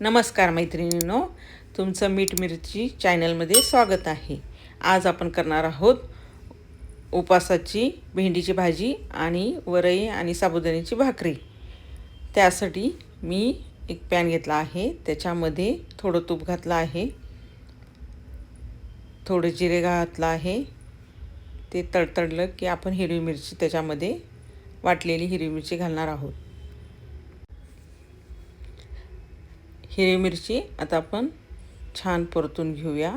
नमस्कार मैत्रिणींनो तुमचं मीठ मिरची चॅनलमध्ये स्वागत आहे. आज आपण करणार आहोत उपासाची भेंडीची भाजी आणि वरई आणि साबुदाण्याची भाकरी. त्यासाठी मी एक पॅन घेतला आहे त्याच्यामध्ये थोडं तूप घातलं आहे थोडं जिरे घातलं आहे ते तडतडलं की आपण हिरवी मिरची त्याच्यामध्ये वाटलेली हिरवी मिरची घालणार आहोत. हिरवी मिरची आता आपण छान परतून घेऊया.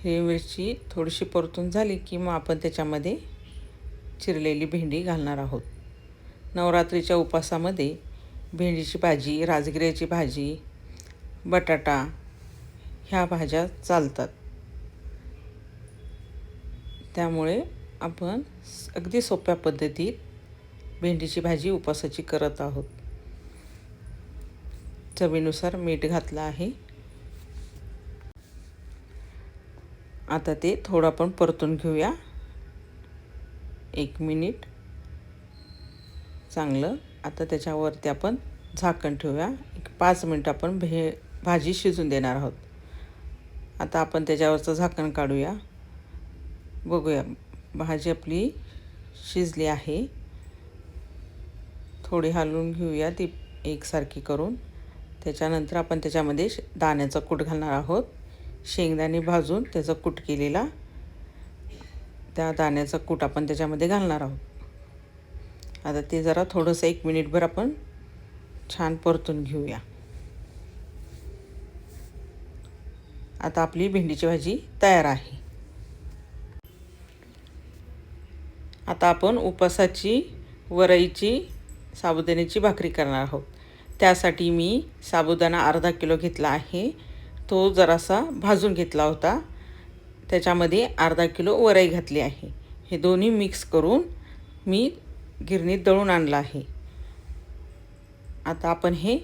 हिरवी मिरची थोडीशी परतून झाली की मग आपण त्याच्यामध्ये चिरलेली भेंडी घालणार आहोत. नवरात्रीच्या उपासामध्ये भेंडीची भाजी राजगिऱ्याची भाजी बटाटा ह्या भाज्या चालतात. त्यामुळे आपण अगदी सोप्या पद्धतीत भेंडीची भाजी उपासाची करत आहोत. चवीनुसार मीठ घातलं आहे. आता ते थोडं आपण परतून घेऊया. एक मिनिट. चांगलं. आता त्याच्यावरती आपण झाकण ठेवूया. एक पाच मिनटं आपण भे भाजी शिजून देणार आहोत. आता आपण त्याच्यावरचं झाकण काढूया. बघूया. भाजी आपली शिजली आहे. थोडी हलवून घेऊया ती एकसारखी करून. त्याच्यानंतर आपण त्याच्यामध्ये दाण्याचा कूट घालणार आहोत. शेंगदाणे भाजून त्याचा कूट केलेला त्या दाण्याचा कूट आपण त्याच्यामध्ये घालणार आहोत. आता ते जरा थोडंसं एक मिनिटभर आपण छान परतून घेऊया. आता आपली भेंडीची भाजी तयार आहे. आता आपण उपासाची वरईची साबुदाण्याची भाकरी करणार आहोत. त्यासाठी मी साबुदाणा अर्धा किलो घेतला आहे. तो जरासा भाजून घेतला होता. त्याच्यामध्ये अर्धा किलो वरई घातली आहे. हे दोन्ही मिक्स करून मी गिरणीत दळून आणलं आहे. आता आपण हे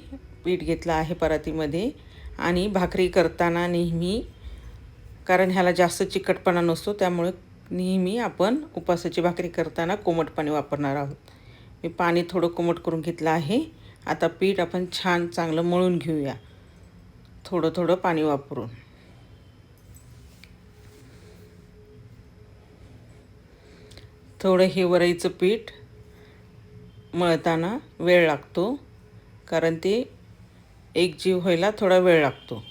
पीठ घेतलं आहे परातीमध्ये आणि भाकरी करताना नेहमी कारण ह्याला जास्त चिकटपणा नसतो त्यामुळे नेहमी आपण उपासाची भाकरी करताना कोमट पाणी वापरणार आहोत. मी पाणी थोडं कोमट करून घेतलं आहे. आता पीठ आपण छान चांगलं मळून घेऊया. थोडं थोडं पाणी वापरून. थोडं हे वरईचं पीठ मळताना वेळ लागतो कारण ते एक जीव व्हायला थोडा वेळ लागतो.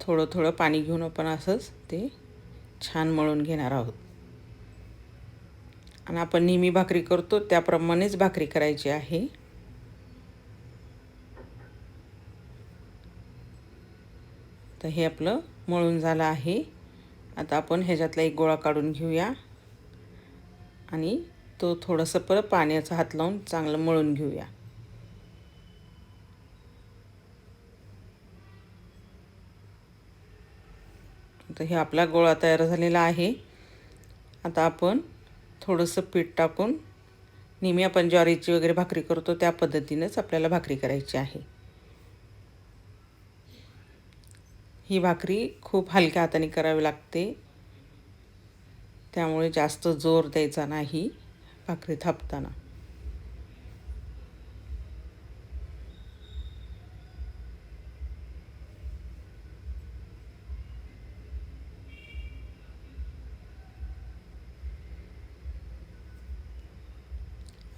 थोडं थोडं पाणी घेऊन आपण असंच ते छान मळून घेणार आहोत. आणि आपण नेहमी भाकरी करतो त्याप्रमाणेच भाकरी करायची आहे. तर हे आपलं मळून झालं आहे. आता आपण ह्याच्यातला एक गोळा काढून घेऊया. आणि तो थोडंसं परत पाण्याचा हात लावून चांगलं मळून घेऊया. तर हे आपला गोळा तयार झालेला आहे. आता आपण थोडंसं पीठ टाकून नेहमी आपण ज्वारीची वगैरे भाकरी करतो त्या पद्धतीनेच आपल्याला भाकरी करायची आहे. ही भाकरी खूप हलक्या हाताने करावी लागते. त्यामुळे जास्त जोर द्यायचा नाही भाकरी थापताना.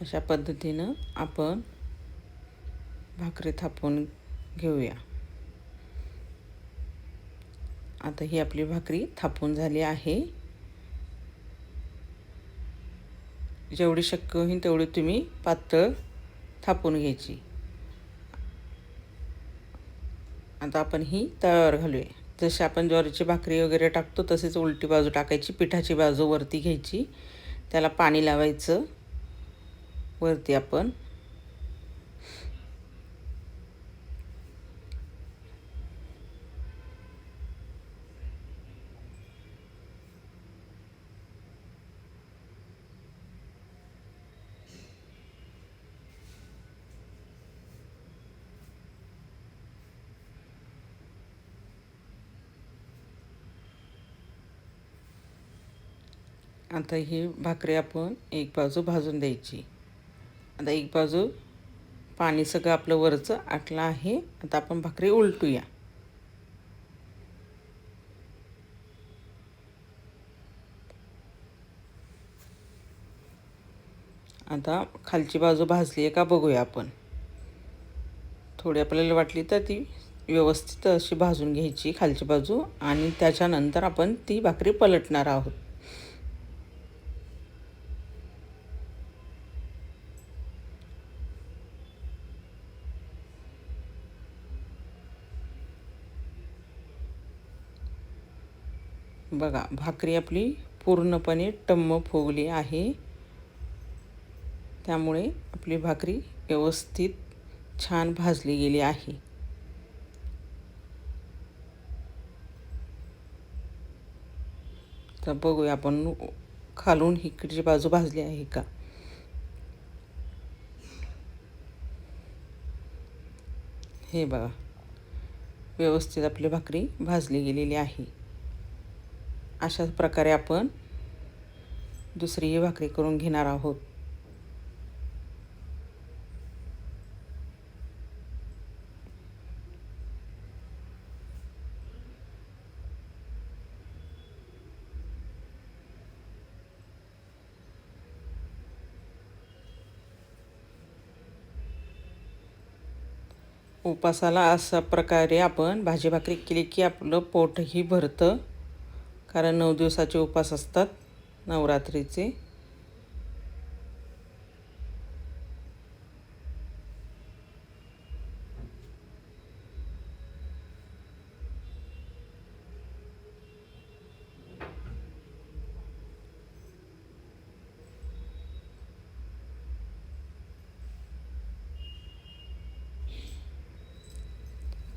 अशा पद्धतीनं आपण भाकरी थापून घेऊया. आता ही आपली भाकरी थापून झाली आहे. जेवढी शक्य होईल तेवढी तुम्ही पातळ थापून घ्यायची. आता आपण ही तव्यावर घालूया. जशी आपण ज्वारीची भाकरी वगैरे टाकतो तसेच उलटी बाजू टाकायची पिठाची बाजू वरती घ्यायची. त्याला पाणी लावायचं. वरती आपण आता ही भाकरी आपण एक बाजू भाजून द्यायची. आता एक बाजू पाणी सगळं आपलं वरचं आटलं आहे. आता आपण भाकरी उलटूया. आता खालची बाजू भाजली आहे का बघूया आपण. थोडी आपल्याला वाटली तर ती व्यवस्थित अशी भाजून घ्यायची खालची बाजू आणि त्याच्यानंतर आपण ती भाकरी पलटणार आहोत. बघा भाकरी आपली पूर्णपणे टम्म फुगली आहे. त्यामुळे आपली भाकरी व्यवस्थित छान भाजली गेली आहे. तर बघूया आपण खालून इकडची बाजू भाजली आहे का? हे बघा व्यवस्थित आपली भाकरी भाजली गेलेली आहे. अशाच प्रकारे आपण दुसरीही भाकरी करून घेणार आहोत. उपासाला अशा प्रकारे आपण भाजी भाकरी केली की आपलं पोटही भरतं. कारण नऊ दिवसाचे उपास असतात नवरात्रीचे.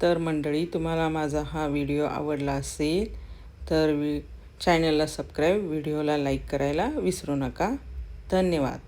तर मंडळी तुम्हाला माझा हा व्हिडिओ आवडला असेल तर वि चॅनलला सबस्क्राईब व्हिडिओला लाईक करायला विसरू नका. धन्यवाद.